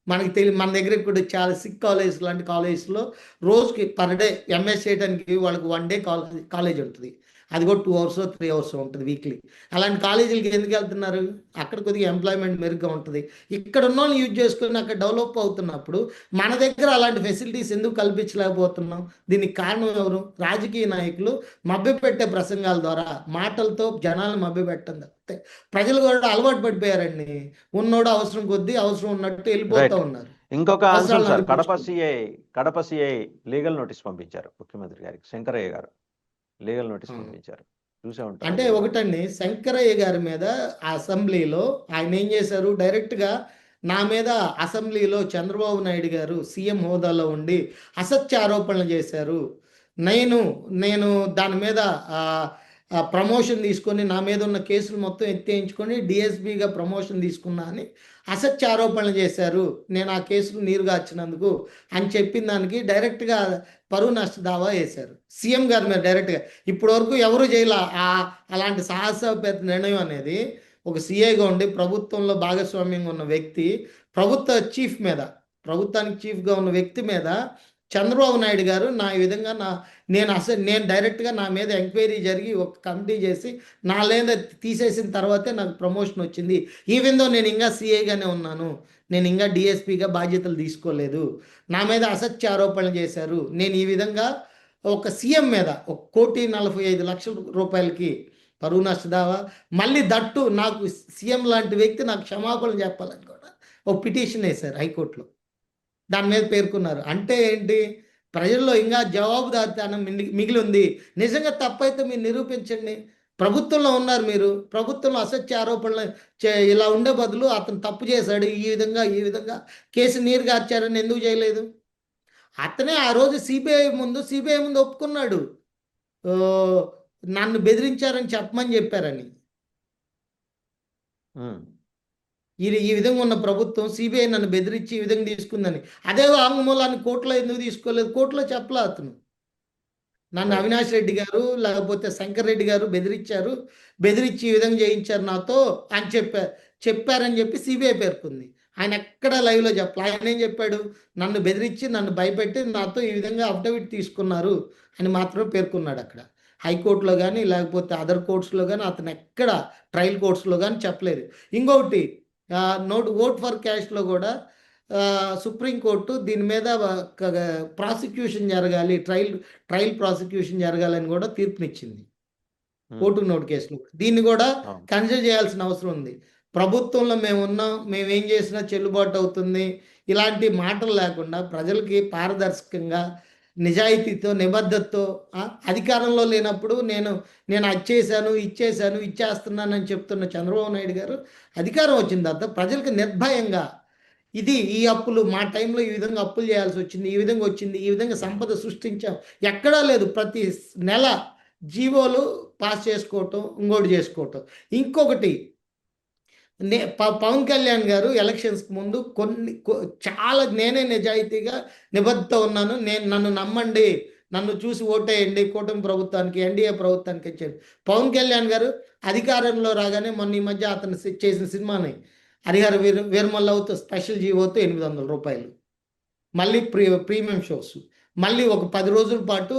మనకి తెలియ మన దగ్గర ఇప్పుడు చాలా సిక్ కాలేజ్ లాంటి కాలేజెస్లో రోజుకి పర్ డే ఎంఎస్ చేయడానికి వాళ్ళకి వన్ డే కాలేజ్ కాలేజ్ ఉంటుంది. అది కూడా టూ అవర్స్ త్రీ అవర్స్ ఉంటుంది వీక్లీ అలాంటి కాలేజీలకి ఎందుకు వెళ్తున్నారు? అక్కడ కొద్దిగా ఎంప్లాయ్మెంట్ మెరుగ్గా ఉంటుంది. ఇక్కడ ఉన్న వాళ్ళు యూజ్ చేసుకొని అక్కడ డెవలప్ అవుతున్నప్పుడు మన దగ్గర అలాంటి ఫెసిలిటీస్ ఎందుకు కల్పించలేకపోతున్నాం? దీనికి కారణం ఎవరు? రాజకీయ నాయకులు మభ్యపెట్టే ప్రసంగాల ద్వారా మాటలతో జనాలను మభ్యపెట్టడం. తప్పితే ప్రజలు కూడా అలవాటు పడిపోయారండి. ఉన్నోడు అవసరం కొద్దీ అవసరం ఉన్నట్టు వెళ్ళిపోతూ. ఉన్నారు. ఇంకొక అంశం అవసరాలు sir. Kadapa. CI Kadapa CI legal notice పంపించారు ముఖ్యమంత్రి గారికి. శంకరయ్య గారు. Legal notice. పంపించారు. చూసే ఉంటారు. అంటే ఒకటండి శంకరయ్య గారి మీద ఆ అసెంబ్లీలో ఆయన ఏం చేశారు? డైరెక్ట్గా నా మీద అసెంబ్లీలో చంద్రబాబు నాయుడు గారు సీఎం హోదాలో ఉండి అసత్య ఆరోపణలు చేశారు. నేను నేను దాని మీద ప్రమోషన్ తీసుకొని నా మీద ఉన్న కేసులు మొత్తం ఎత్తేయించుకొని డిఎస్పీగా ప్రమోషన్ తీసుకున్నా అని అసత్య ఆరోపణలు చేశారు. నేను ఆ కేసులు నీరుగార్చినందుకు అని చెప్పిన దానికి డైరెక్ట్గా పరువు నష్ట దావా వేశారు సీఎం గారి మీద డైరెక్ట్గా ఇప్పటి వరకు ఎవరు చేయలే ఆ అలాంటి సాహసోపేత నిర్ణయం అనేది ఒక సీఐగా ఉండి ప్రభుత్వంలో భాగస్వామ్యంగా ఉన్న వ్యక్తి ప్రభుత్వ చీఫ్ మీద ప్రభుత్వానికి చీఫ్గా ఉన్న వ్యక్తి మీద చంద్రబాబు నాయుడు గారు నా ఈ విధంగా నా నేను అసలు నేను డైరెక్ట్గా నా మీద ఎంక్వైరీ జరిగి ఒక కమిటీ చేసి నా లేదా తీసేసిన తర్వాతే నాకు ప్రమోషన్ వచ్చింది. ఈవెన్ దో నేను ఇంకా సీఏగానే ఉన్నాను. నేను ఇంకా డిఎస్పీగా బాధ్యతలు తీసుకోలేదు. నా మీద అసత్య ఆరోపణలు చేశారు. నేను ఈ విధంగా ఒక సీఎం మీద ఒక కోటి నలభై ఐదు లక్షల రూపాయలకి పరువు నష్టదావా మళ్ళీ దట్టు నాకు సీఎం లాంటి వ్యక్తి నాకు క్షమాపణలు చెప్పాలని కూడా ఒక పిటిషన్ వేశారు హైకోర్టులో. దాని మీద పేర్కొన్నారు. అంటే ఏంటి? ప్రజల్లో ఇంకా జవాబుదారితనం మిగిలి- మిగిలి ఉంది. నిజంగా తప్పైతే మీరు నిరూపించండి. ప్రభుత్వంలో ఉన్నారు మీరు. ప్రభుత్వంలో అసత్య ఆరోపణలు చే- ఇలా ఉండే బదులు అతను తప్పు చేశాడు ఈ విధంగా ఈ విధంగా కేసు నీరు గార్చారని ఎందుకు చేయలేదు? అతనే ఆ రోజు సిబిఐ ముందు సిబిఐ ముందు ఒప్పుకున్నాడు. నన్ను బెదిరించారని చెప్పమని చెప్పారని. ఈ ఈ విధంగా ఉన్న ప్రభుత్వం సిబిఐ నన్ను బెదిరించి ఈ విధంగా తీసుకుందని. అదే వాంగ్మూలాన్ని కోర్టులో ఎందుకు తీసుకోలేదు? కోర్టులో చెప్పలే అతను. నన్ను. అవినాష్ రెడ్డి గారు లేకపోతే శంకర్ రెడ్డి గారు బెదిరించారు బెదిరించి ఈ విధంగా చేయించారు నాతో అని చెప్పారు చెప్పారని చెప్పి సిబిఐ పేర్కొంది. ఆయన ఎక్కడ లైవ్లో చెప్పాలి. ఆయన ఏం చెప్పాడు? నన్ను బెదిరించి నన్ను భయపెట్టి నాతో ఈ విధంగా అఫిడవిట్ తీసుకున్నారు అని మాత్రమే పేర్కొన్నాడు అక్కడ. హైకోర్టులో కానీ లేకపోతే అదర్ కోర్ట్స్లో కానీ అతను ఎక్కడ ట్రయల్ కోర్ట్స్లో కానీ చెప్పలేదు. ఇంకొకటి నోట్ ఓట్ ఫర్ క్యాష్లో కూడా సుప్రీంకోర్టు దీని మీద ప్రాసిక్యూషన్ జరగాలి ట్రయల్ ట్రయల్ ప్రాసిక్యూషన్ జరగాలని కూడా తీర్పునిచ్చింది. ఉమ్, ఓటు నోటు కేసులో. దీన్ని కూడా. కన్సిడర్ చేయాల్సిన అవసరం ఉంది. ప్రభుత్వంలో మేము ఉన్నాం మేము ఏం చేసినా చెల్లుబాటు అవుతుంది. ఇలాంటి మాటలు లేకుండా ప్రజలకి పారదర్శకంగా నిజాయితీతో నిబద్ధతతో అధికారంలో లేనప్పుడు నేను నేను అది చేశాను ఇచ్చేశాను ఇచ్చేస్తున్నానని చెప్తున్న చంద్రబాబు నాయుడు గారు అధికారం వచ్చిన తర్వాత ప్రజలకు నిర్భయంగా ఇది ఈ అప్పులు మా టైంలో ఈ విధంగా అప్పులు చేయాల్సి వచ్చింది ఈ విధంగా వచ్చింది ఈ విధంగా సంపద సృష్టించాం. ఎక్కడా లేదు ప్రతి నెల జీవోలు పాస్ చేసుకోవటం ఇంకోటి చేసుకోవటం. ఇంకొకటి నే ప- పవన్ కళ్యాణ్ గారు ఎలక్షన్స్కి ముందు కొన్ని చాలా నేనే నిజాయితీగా నిబద్ధత ఉన్నాను. నేను నన్ను నమ్మండి నన్ను చూసి ఓటేయండి కూటమి ప్రభుత్వానికి ఎన్డీఏ ప్రభుత్వానికి ఇచ్చారు పవన్ కళ్యాణ్ గారు అధికారంలో రాగానే మొన్న ఈ మధ్య అతను చేసిన సినిమాని హరిహర వీర వీర్మల్లవుతో స్పెషల్ జీవోతో ఎనిమిది వందల రూపాయలు. మళ్ళీ ప్రీ ప్రీమియం షోస్. మళ్ళీ ఒక పది రోజుల పాటు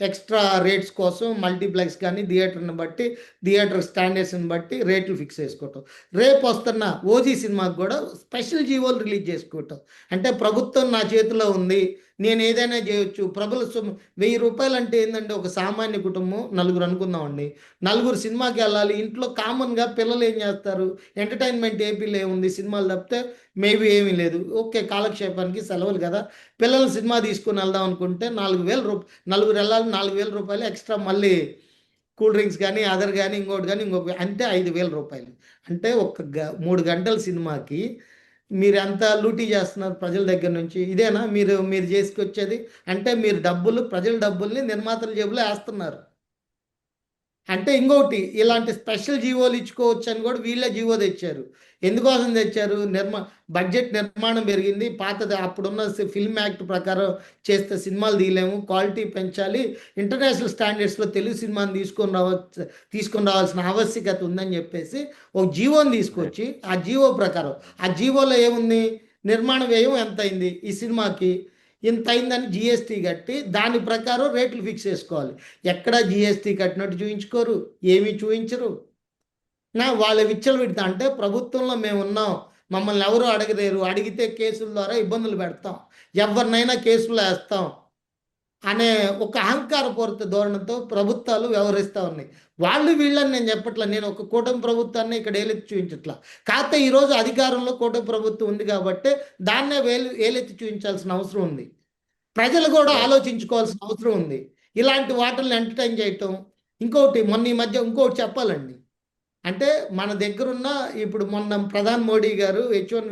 ఎక్స్ట్రా రేట్స్ కోసం మల్టీప్లెక్స్ కానీ థియేటర్ని బట్టి థియేటర్ స్టాండర్డ్స్ని బట్టి రేట్లు ఫిక్స్ చేసుకోవటం. రేపు వస్తున్న ఓజీ సినిమాకి కూడా స్పెషల్ జీవోలు రిలీజ్ చేసుకోవటం. అంటే ప్రభుత్వం నా చేతిలో ఉంది. నేను ఏదైనా చేయొచ్చు. ప్రబల సొమ్ము. వెయ్యి రూపాయలు అంటే ఏంటంటే ఒక సామాన్య కుటుంబం. నలుగురు అనుకుందామండి. నలుగురు సినిమాకి వెళ్ళాలి. ఇంట్లో కామన్గా పిల్లలు ఏం చేస్తారు? ఎంటర్టైన్మెంట్ ఏపీలో ఏముంది? సినిమాలు తప్పితే మేబీ ఏమీ లేదు. ఓకే కాలక్షేపానికి సెలవులు కదా. పిల్లలు సినిమా తీసుకుని వెళ్దాం అనుకుంటే నాలుగు వేల రూప నలుగురు వెళ్ళాలి నాలుగు వేల రూపాయలు ఎక్స్ట్రా మళ్ళీ కూల్ డ్రింక్స్ కానీ అదర్ కానీ ఇంకోటి కానీ ఇంకొక అంటే ఐదు వేల రూపాయలు. అంటే ఒక గ మూడు గంటల సినిమాకి మీరు ఎంత లూటీ చేస్తున్నారు ప్రజల దగ్గర నుంచి? ఇదేనా? మీరు మీరు చేసుకొచ్చేది? అంటే మీరు డబ్బులు ప్రజల డబ్బుల్ని నిర్మాతల జేబులో వేస్తున్నారు. అంటే ఇంకొకటి ఇలాంటి స్పెషల్ జీవోలు ఇచ్చుకోవచ్చు అని కూడా వీళ్ళే జీవో తెచ్చారు. ఎందుకోసం తెచ్చారు? నిర్మా బడ్జెట్ నిర్మాణం పెరిగింది. పాతది అప్పుడున్న ఫిల్మ్ యాక్ట్ ప్రకారం చేస్తే సినిమాలు తీయలేము. క్వాలిటీ పెంచాలి. ఇంటర్నేషనల్ స్టాండర్డ్స్లో తెలుగు సినిమాని తీసుకొని రావచ్చు తీసుకొని రావాల్సిన ఆవశ్యకత ఉందని చెప్పేసి ఒక జీవోని తీసుకొచ్చి ఆ జీవో ప్రకారం ఆ జీవోలో ఏముంది? నిర్మాణ వ్యయం ఎంత అయింది ఈ సినిమాకి? ఇంత అయిందని జిఎస్టీ కట్టి దాని ప్రకారం రేట్లు ఫిక్స్ చేసుకోవాలి. ఎక్కడ జిఎస్టీ కట్టినట్టు చూపించుకోరు ఏమీ చూపించరు నా వాళ్ళ విచ్చలు పెడతా. అంటే ప్రభుత్వంలో మేము ఉన్నాం. మమ్మల్ని ఎవరు అడగలేరు. అడిగితే కేసుల ద్వారా ఇబ్బందులు పెడతాం. ఎవరినైనా కేసులు వేస్తాం అనే ఒక అహంకారపూరిత ధోరణితో ప్రభుత్వాలు వ్యవహరిస్తూ ఉన్నాయి. వాళ్ళు వీళ్ళని నేను చెప్పట్లా. నేను ఒక కూటమి ప్రభుత్వాన్ని ఇక్కడ ఏలెత్తి చూపించట్లా. కాకపోతే ఈరోజు అధికారంలో కూటమి ప్రభుత్వం ఉంది కాబట్టి దాన్నే వేలు ఏలెత్తి చూపించాల్సిన అవసరం ఉంది. ప్రజలు కూడా ఆలోచించుకోవాల్సిన అవసరం ఉంది. ఇలాంటి వాటిని ఎంటర్టైన్ చేయటం. ఇంకోటి మొన్న ఈ మధ్య ఇంకోటి చెప్పాలండి. అంటే మన దగ్గరున్న ఇప్పుడు మొన్న ప్రధాని మోడీ గారు హెచ్ వన్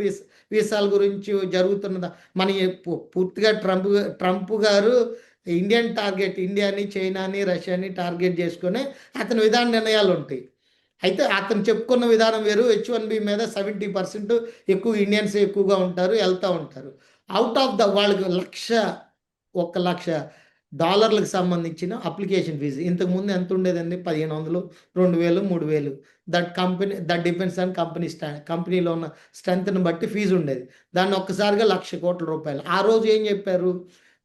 వీసాల గురించి జరుగుతున్న మన పూర్తిగా ట్రంప్ ట్రంప్ గారు ఇండియన్ టార్గెట్ ఇండియాని చైనాని రష్యాని టార్గెట్ చేసుకొని అతని విధాన నిర్ణయాలు ఉంటాయి. అయితే అతను చెప్పుకున్న విధానం వేరు. హెచ్ వన్ బి మీద సెవెంటీ పర్సెంట్ ఎక్కువ ఇండియన్స్ ఎక్కువగా ఉంటారు వెళ్తూ ఉంటారు. అవుట్ ఆఫ్ ద వాళ్ళకి లక్ష ఒక లక్ష డాలర్లకు సంబంధించిన అప్లికేషన్ ఫీజు. ఇంతకుముందు ఎంత ఉండేదండి? పదిహేను వందలు రెండు వేలు మూడు వేలు. That company that depends on company స్టా కంపెనీలో ఉన్న స్ట్రెంత్ని బట్టి ఫీజు ఉండేది. దాన్ని ఒక్కసారిగా లక్ష కోట్ల రూపాయలు. ఆ రోజు ఏం చెప్పారు?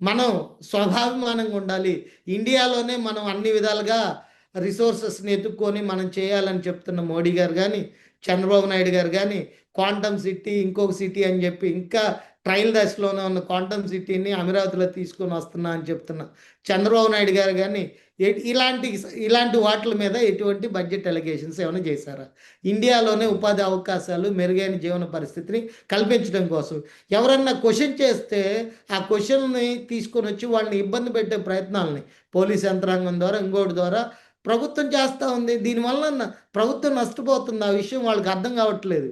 మనం స్వభాభిమానంగా ఉండాలి. ఇండియాలోనే మనం అన్ని విధాలుగా రిసోర్సెస్ని ఎత్తుక్కొని మనం చేయాలని చెప్తున్న మోడీ గారు కానీ చంద్రబాబు నాయుడు గారు కానీ క్వాంటమ్ సిటీ ఇంకొక సిటీ అని చెప్పి ఇంకా ట్రయల్ దశలోనే ఉన్న క్వాంటమ్ సిటీని అమరావతిలో తీసుకొని వస్తున్నా అని చెప్తున్నా. చంద్రబాబు నాయుడు గారు కానీ ఇలాంటి ఇలాంటి వాటిల మీద ఎటువంటి బడ్జెట్ ఎలిగేషన్స్ ఏమైనా చేశారా? ఇండియాలోనే ఉపాధి అవకాశాలు మెరుగైన జీవన పరిస్థితిని కల్పించడం కోసం. ఎవరన్నా క్వశ్చన్ చేస్తే ఆ క్వశ్చన్ని తీసుకొని వచ్చి వాళ్ళని ఇబ్బంది పెట్టే ప్రయత్నాలని పోలీస్ యంత్రాంగం ద్వారా ఇంకోటి ద్వారా ప్రభుత్వం చేస్తూ ఉంది. దీనివల్ల ప్రభుత్వం నష్టపోతుంది. ఆ విషయం వాళ్ళకి అర్థం కావట్లేదు.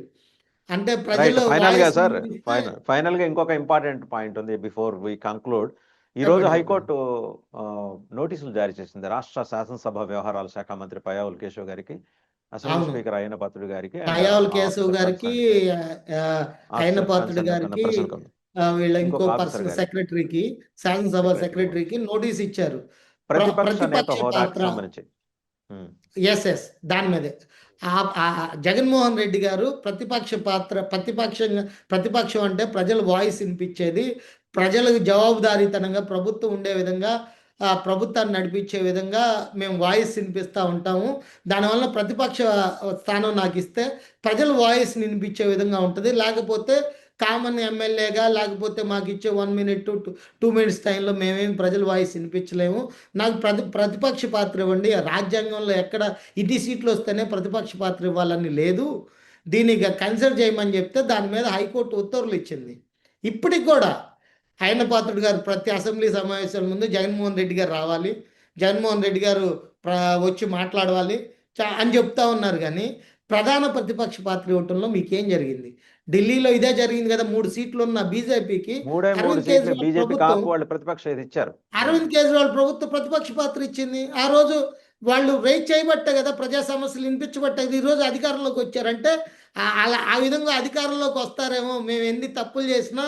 అంటే ప్రజలు ఫైనల్గా సార్ ఫైనల్గా ఇంకొక ఇంపార్టెంట్ పాయింట్ ఉంది బిఫోర్ వి కంక్లూడ్ ఈ రోజు హైకోర్టు నోటీసులు జారీ చేసింది రాష్ట్ర శాసనసభ వ్యవహారాల శాఖ మంత్రి పయావుల్ కేశవ్ గారికి అసెంబ్లీ. స్పీకర్ అయిన పాత్రుడు గారికి ఆ కేశవ్ గారికి అయిన పాత్రుడు గారికి వీళ్ళ ఇంకో పర్సన్. సెక్రటరీకి శాసనసభ. సెక్రటరీకి నోటీస్ ఇచ్చారు. ప్రతిపక్ష నేత హోదాకి సంబంధించి. ఎస్ ఎస్ దాని మీదే. జగన్మోహన్ రెడ్డి గారు ప్రతిపక్ష పాత్ర ప్రతిపక్షంగా ప్రతిపక్షం అంటే ప్రజల వాయిస్ వినిపించేది ప్రజలకు జవాబుదారీతనంగా ప్రభుత్వం ఉండే విధంగా ప్రభుత్వాన్ని నడిపించే విధంగా మేము వాయిస్ వినిపిస్తూ ఉంటాము. దానివల్ల ప్రతిపక్ష స్థానం నాకు ఇస్తే ప్రజల వాయిస్ వినిపించే విధంగా ఉంటుంది. లేకపోతే కామన్ ఎమ్మెల్యేగా లేకపోతే మాకు ఇచ్చే one minute two two minutes టైంలో మేమేమి ప్రజల వాయిస్ వినిపించలేము. నాకు ప్రతి ప్రతిపక్ష పాత్ర ఇవ్వండి. రాజ్యాంగంలో ఎక్కడ ఇటీ సీట్లు వస్తేనే ప్రతిపక్ష పాత్ర ఇవ్వాలని లేదు. దీనికి కన్సిడర్ చేయమని చెప్తే దాని మీద హైకోర్టు ఉత్తర్వులు ఇచ్చింది. ఇప్పటికి కూడా ఆయన పాత్రుడు గారు ప్రతి అసెంబ్లీ సమావేశాల ముందు జగన్మోహన్ రెడ్డి గారు రావాలి. జగన్మోహన్ రెడ్డి గారు ప్ర వచ్చి మాట్లాడవాలి. చా- అని చెప్తా ఉన్నారు కానీ ప్రధాన ప్రతిపక్ష పాత్ర ఇవ్వటంలో మీకేం జరిగింది? ఢిల్లీలో ఇదే జరిగింది కదా మూడు సీట్లు ఉన్న బీజేపీకి అరవింద్ కేజ్రీవాల్ ప్రతిపక్ష ఇచ్చారు. అరవింద్ కేజ్రీవాల్ ప్రభుత్వ ప్రతిపక్ష పాత్ర ఇచ్చింది. ఆ రోజు వాళ్ళు రైట్ చేయబట్టే కదా ప్రజా సమస్యలు వినిపించబట్టే కదా ఈరోజు అధికారంలోకి వచ్చారంటే ఆ- అలా ఆ విధంగా అధికారంలోకి వస్తారేమో మేము ఎన్ని తప్పులు చేసినా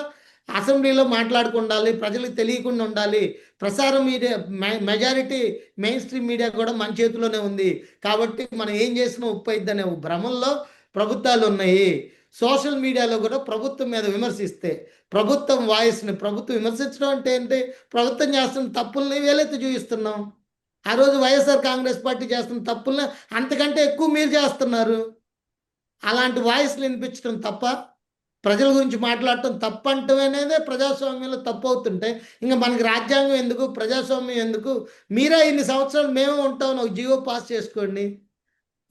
అసెంబ్లీలో మాట్లాడుకుండాలి ప్రజలకు తెలియకుండా ఉండాలి. ప్రసార media majority main stream media కూడా మన చేతిలోనే ఉంది. కాబట్టి మనం ఏం చేసినా ఉప్పు అయిద్దనే భ్రమంలో ప్రభుత్వాలు ఉన్నాయి. సోషల్ మీడియాలో కూడా ప్రభుత్వం మీద విమర్శిస్తే ప్రభుత్వం వాయిస్ని ప్రభుత్వం విమర్శించడం అంటే ఏంటి? ప్రభుత్వం చేస్తున్న తప్పుల్ని వేలైతే చూపిస్తున్నాం ఆ రోజు వైఎస్ఆర్ కాంగ్రెస్ పార్టీ చేస్తున్న తప్పుల్ని అంతకంటే ఎక్కువ మీరు చేస్తున్నారు. అలాంటి వాయిస్లు వినిపించడం తప్ప ప్రజల గురించి మాట్లాడటం తప్పు అంటమనేదే ప్రజాస్వామ్యంలో తప్పు అవుతుంటే ఇంకా మనకి రాజ్యాంగం ఎందుకు ప్రజాస్వామ్యం ఎందుకు? మీరే ఇన్ని సంవత్సరాలు మేమే ఉంటాం ఒక జియో పాస్ చేసుకోండి.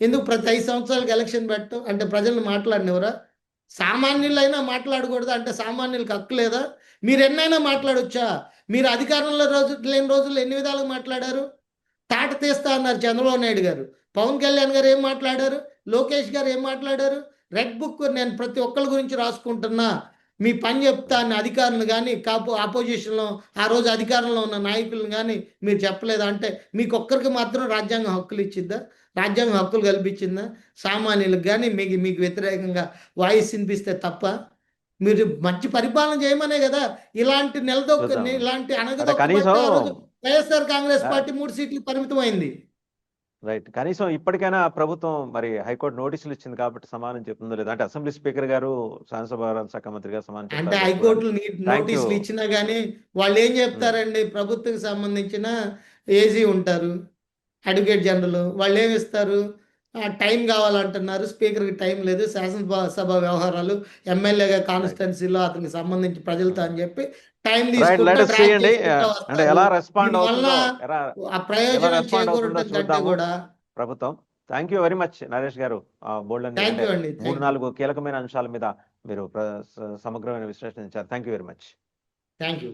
ఎందుకు ప్రతి ఐదు సంవత్సరాలకు ఎలక్షన్ పెట్టడం? అంటే ప్రజలను మాట్లాడినవరా? సామాన్యులైనా మాట్లాడకూడదు? అంటే సామాన్యులకు హక్కు లేదా? మీరు ఎన్నైనా మాట్లాడొచ్చా? మీరు అధికారంలో రోజు లేని రోజులు ఎన్ని విధాలుగా మాట్లాడారు? తాట తీస్తా అన్నారు చంద్రబాబు నాయుడు గారు. పవన్ కళ్యాణ్ గారు ఏం మాట్లాడారు? లోకేష్ గారు ఏం మాట్లాడారు? రెడ్ బుక్ నేను ప్రతి ఒక్కరి గురించి రాసుకుంటున్నా. మీ పని చెప్తా అని అధికారులు కానీ కాపు ఆపోజిషన్లో ఆ రోజు అధికారంలో ఉన్న నాయకులను కానీ మీరు చెప్పలేదా అంటే మీకు ఒక్కరికి మాత్రం రాజ్యాంగం హక్కులు ఇచ్చిద్దా రాజ్యాంగం హక్కులు కల్పించిందా సామాన్యులకు కానీ మీకు మీకు వ్యతిరేకంగా వాయిస్ వినిపిస్తే తప్ప మీరు మంచి పరిపాలన చేయమనే కదా ఇలాంటి నిలదొక్క. ఇలాంటి అనగదొక్క వైఎస్ఆర్ కాంగ్రెస్. పార్టీ మూడు సీట్లకు పరిమితమైంది రైట్. కనీసం ఇప్పటికైనా ప్రభుత్వం మరి హైకోర్టు నోటీసులు ఇచ్చింది కాబట్టి సమానం చెప్తుందో లేదా అంటే అసెంబ్లీ స్పీకర్ గారు శాసనసభ శాఖ మంత్రి గారు సమానం అంటే Thank నోటీసులు. ఇచ్చినా కానీ వాళ్ళు ఏం చెప్తారండి ప్రభుత్వం సంబంధించిన ఏజీ ఉంటారు అడ్వకేట్ జనరల్ వాళ్ళు ఏమి ఇస్తారు టైం కావాలంటున్నారు స్పీకర్కి టైం లేదు శాసనసభ సభ వ్యవహారాలు ఎమ్మెల్యేగా కాన్స్టిట్యున్సీలో అతనికి సంబంధించి ప్రజలతో అని చెప్పి టైం తీసుకుంటూ అంటే ఎలా. రెస్పాండ్ ఆ ప్రయోజనం చేకూరటం. కూడా ప్రభుత్వం. Thank you very much Naresh గారు. బోల్డ్ మూడు నాలుగు కీలకమైన అంశాల మీద మీరు సమగ్రమైన విశ్లేషణ ఇచ్చారు. Thank you very much thank you